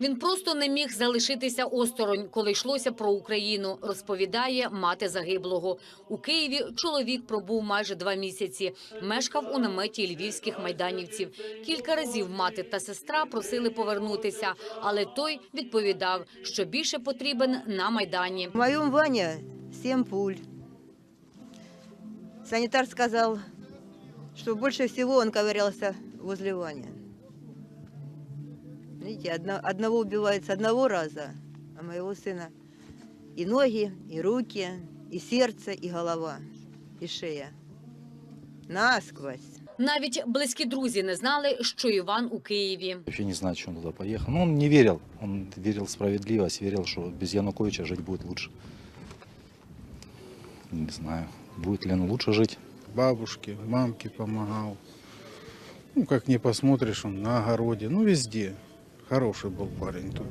Він просто не міг залишитися осторонь, коли йшлося про Україну, розповідає мати загиблого. У Києві чоловік пробув майже два місяці. Мешкав у наметі львівських майданівців. Кілька разів мати та сестра просили повернутися, але той відповідав, що більше потрібен на майдані. В моем Ване семь пуль. Санитар сказал, что больше всего он ковырялся возле Вани. Видите, одно- одного убивают с одного раза, а моего сына и ноги, и руки, и сердце, и голова, и шея. Насквозь. Навіть близькі друзі не знали, що Іван у Києві. Вообще не знаю, что он туда поехал. Но он не верил. Он верил в справедливость, верил, что без Януковича жить будет лучше. Не знаю, будет ли он лучше жить. бабушке, мамке помогал. Ну, как не посмотришь, он на огороде, ну, везде. Хороший был парень, тут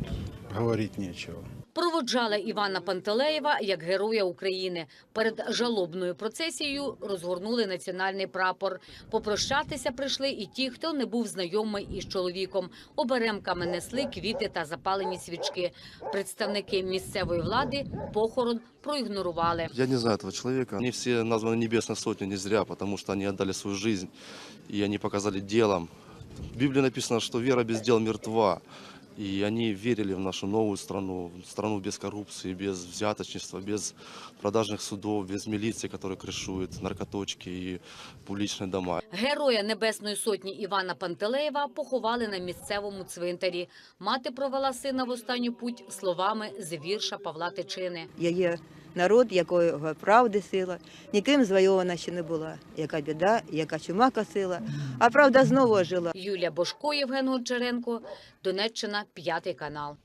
говорить нечего. Проводжали Івана Пантелеєва як героя України. Перед жалобною процесією розгорнули національний прапор. Попрощатися прийшли і ті, хто не був знайомий із чоловіком. Оберемками несли квіти та запалені свічки. Представники місцевої влади похорон проігнорували. Я не знаю этого человека. Они все названы Небесной Сотней не зря, потому что они отдали свою жизнь, и они показали делом. В Библии написано, что вера без дел мертва. И они верили в нашу новую страну, страну без коррупции, без взяточничества, без продажных судов, без милиции, которая крышует наркоточки и публичные дома. Героя Небесної сотні Івана Пантелеєва поховали на місцевому цвинтарі. Мати провела сина в останню путь словами з вірша Павла Тичини. Я є народ, якого правди сила, ніким звойована ще не була. Яка біда, яка чума косила, а правда знову жила. Юлія Бошко, Євген Гончаренко, Донеччина, п'ятий канал.